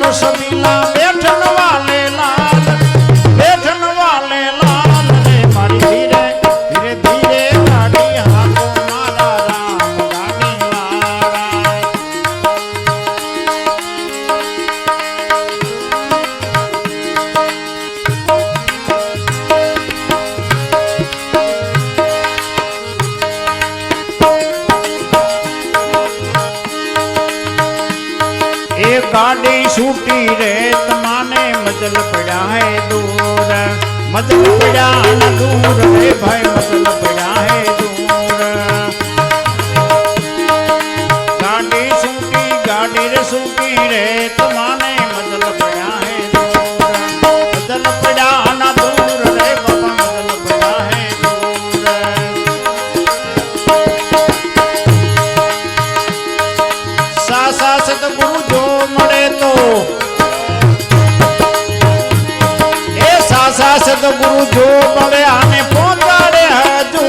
નો જો મળે આને પહોંચાડે હજુ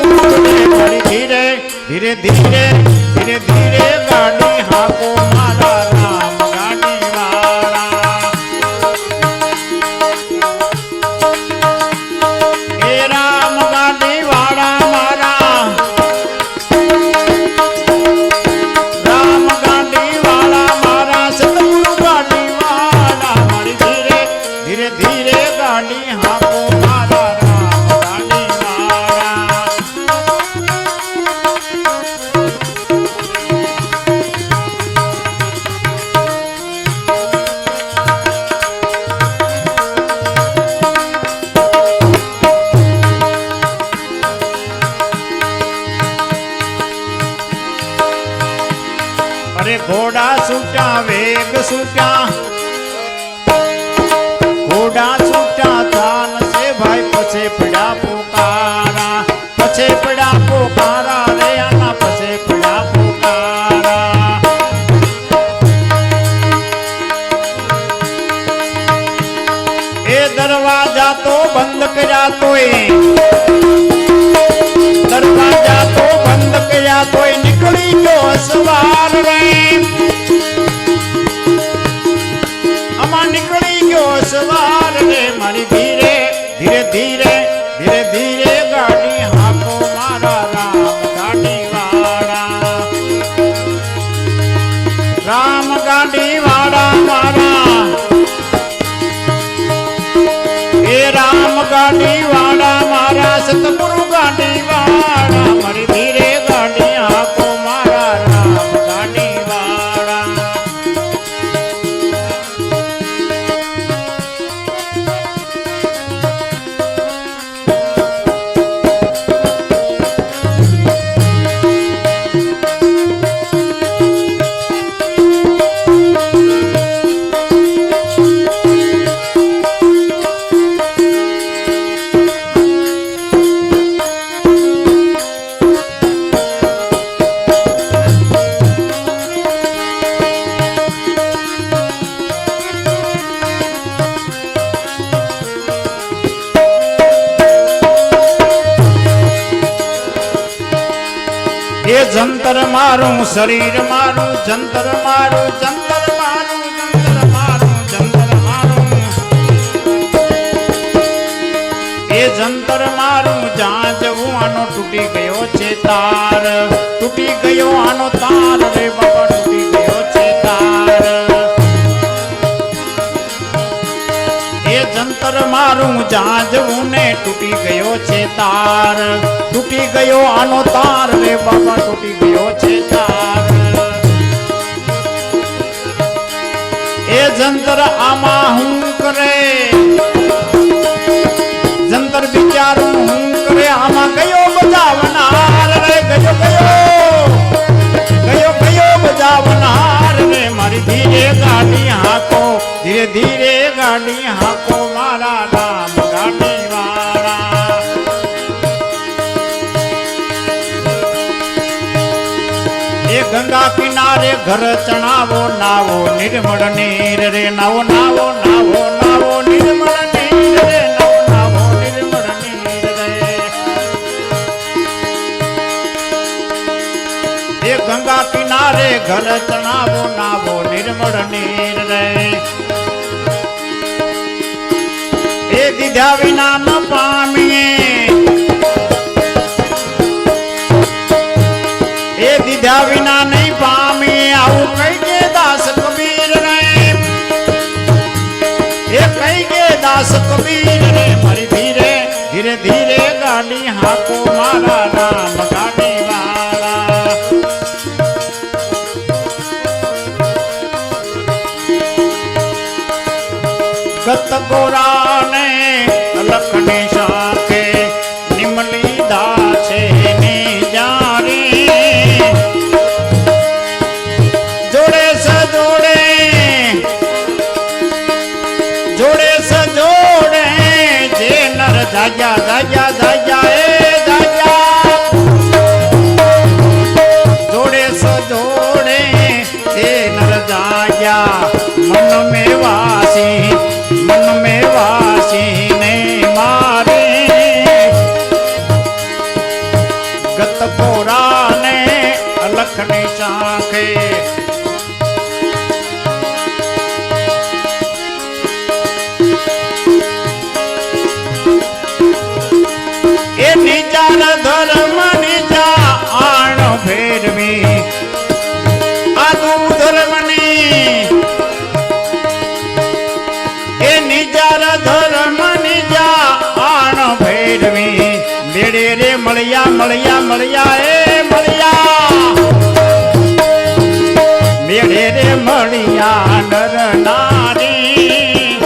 ધીરે ધીરે અરે ઘોડા છૂટા વેગ છૂટા ઘોડા છૂટા ધીરે ધીરે ધીરે ધીરે શરીર મારું, જંતર મારું જંતર મારું જંતર મારું જંતર મારું. એ જંતર મારું જ્યાં જવું આનો તૂટી ગયો છે તાર. તૂટી ગયો આનો તાર રે બાબા તૂટી ગયો છે તાર. એ જંતર મારું જ્યાં જવું ને તૂટી ગયો છે તાર. તૂટી ગયો આનો તાર રે બાબા તૂટી ગયો જંતર આમાં હું કરે? જંતર વિચારું હું કરે? આમાં ગયો બજાવનાર રે, ગયો ગયો. ગયો ગયો બજાવનાર રે. મારી ધીરે ગાડી હાકો, ધીરે ધીરે ગાડી હાકો. મારા રામ કિનારે ઘર ચણાવો, નાવો, નિર્મળ નીર રે, નાવો નાવો નાવો નાવો, નિર્મળ નીર રે રે. ગંગા કિનારે ઘર ચણાવો, નાવો, નિર્મળ નીર ગોરાને લખની શાખે નિમલી દા છે ને જારી જોડે સજોડે જોડે સજોડે જે નર જાગ્યા જાગ્યા જાગ્યા એ જાગ્યા જોડે સજોડે જે નર જાગ્યા મન મે મળ્યા મળ્યા એ મળ્યા. મેળે રે મળ્યા નર નારી.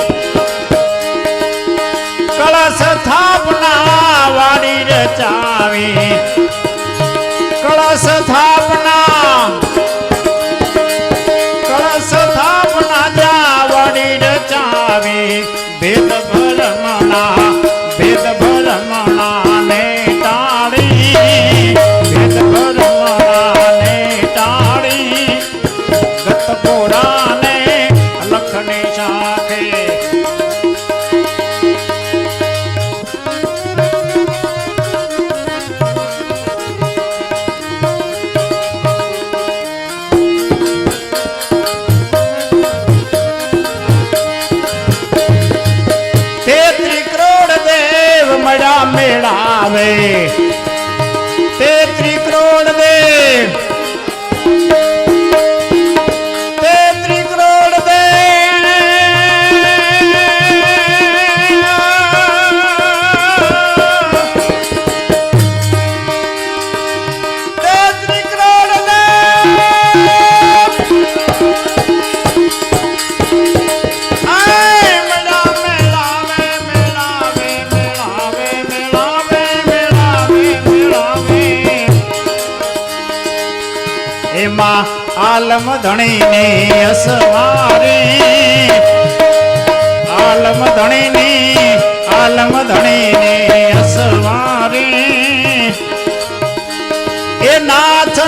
કળશ સ્થાપના વાડી રચાવી.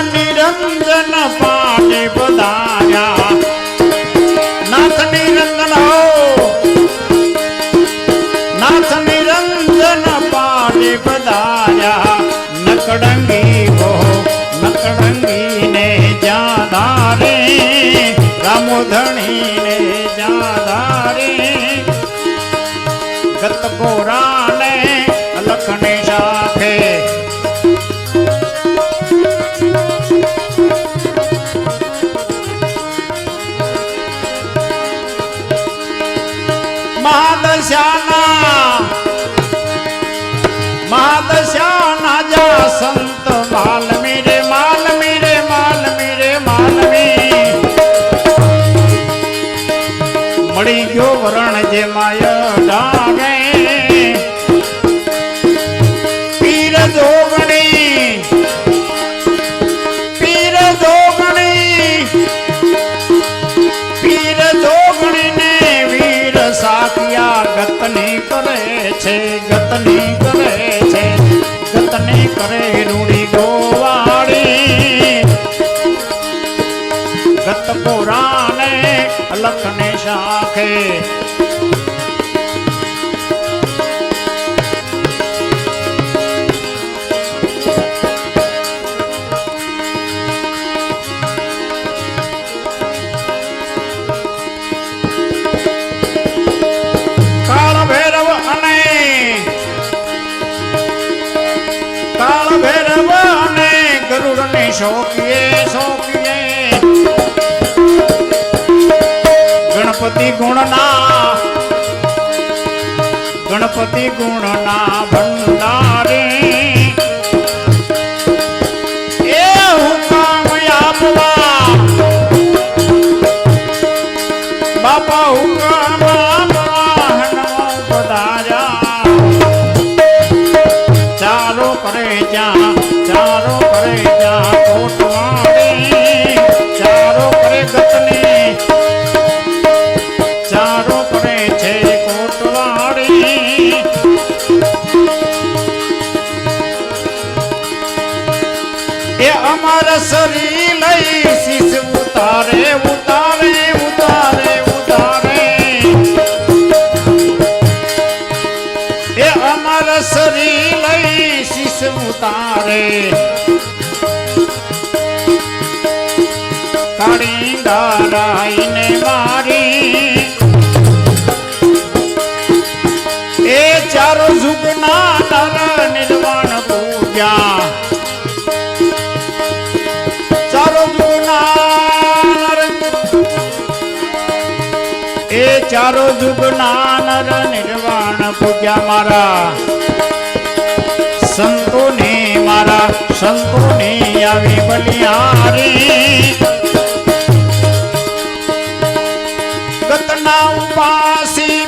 નિરંજન પાટે પધાર્યા. નાથ નિરંજન હો. નાથ નિરંજન પાટે પધાર્યા. નકડંગી હો નકડંગી ને જાધારે રામોધણી મહાદશાના મહાદશાના જા સંત માલમી રે માલમી રે માલમી રે, માલમી. મળી ગયો વરણ જે માય. કરે રૂડી ગોવાળી. ગત પુરાણે લખને શાખે ગણપતિ ગુણના. ગણપતિ ગુણના ભંડારે એ અમારા શરીર લઈ શીશ ઉતારે ઉતારે ઉતારે ઉતારે. એ અમારા શરીર લઈ શીશ ઉતારે. કાળી દારાઈને મારી જુગના નર નિર્વાણ પૂજા મારા. સંતોને મારા, સંતોને આવી બલિહારી. ગતના ઉપાસી,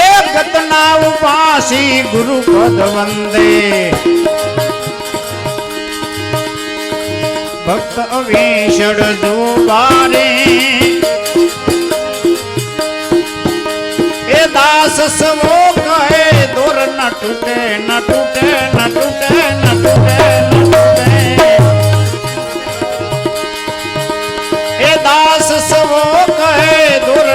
એ ગતના ઉપાસી ગુરુ પદ વંદે. ભક્ત અવેશડ જો એ દાસ સવો કહે દોર ન તૂટે ન તૂટે ન તૂટે ન તૂટે ન તૂટે એ દાસ સવો કહે દૂર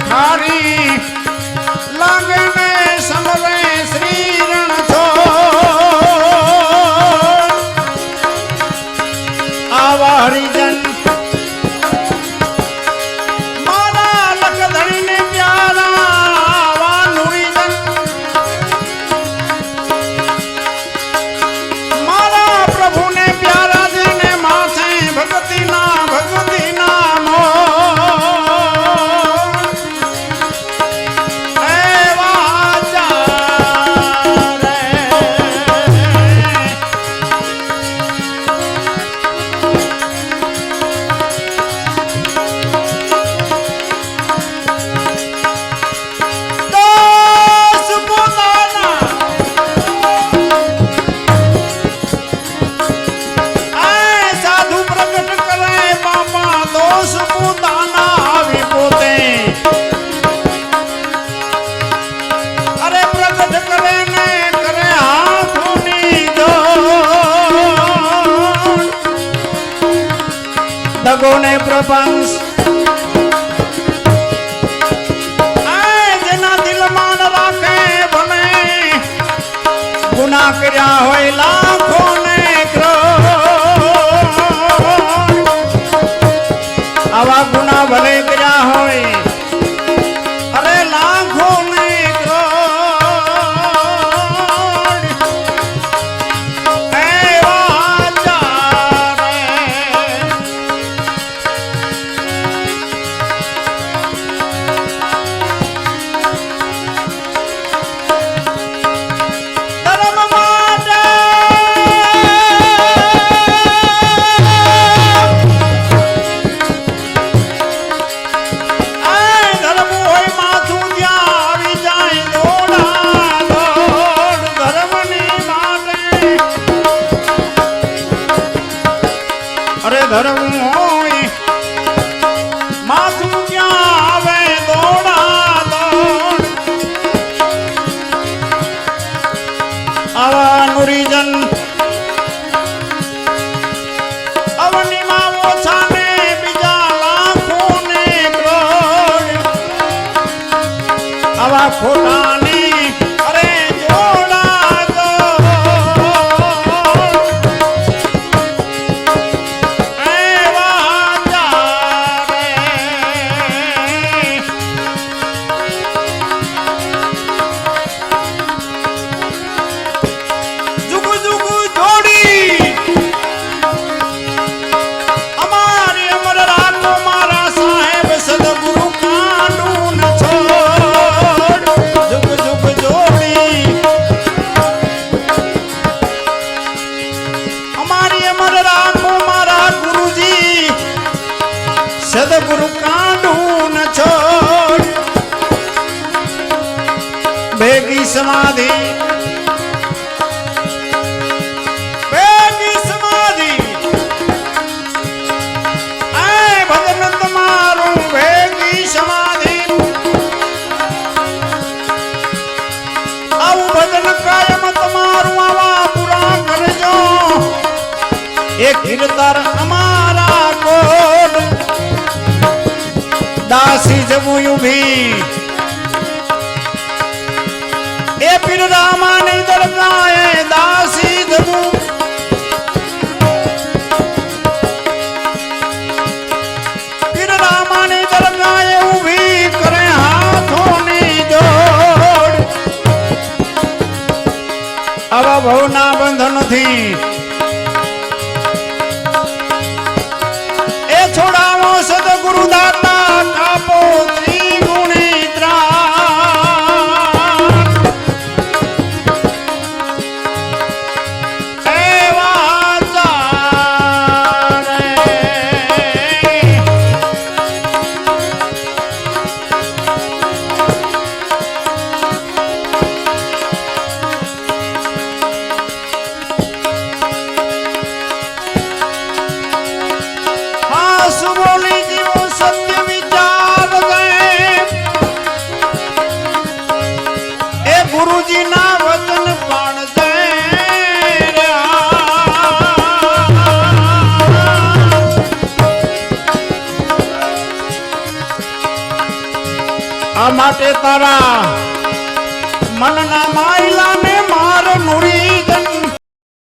খারি লাগে સદગુરુ કાઢું ન છોડ. ભેગી સમાધિ જમું ઊભી એ પીર રામા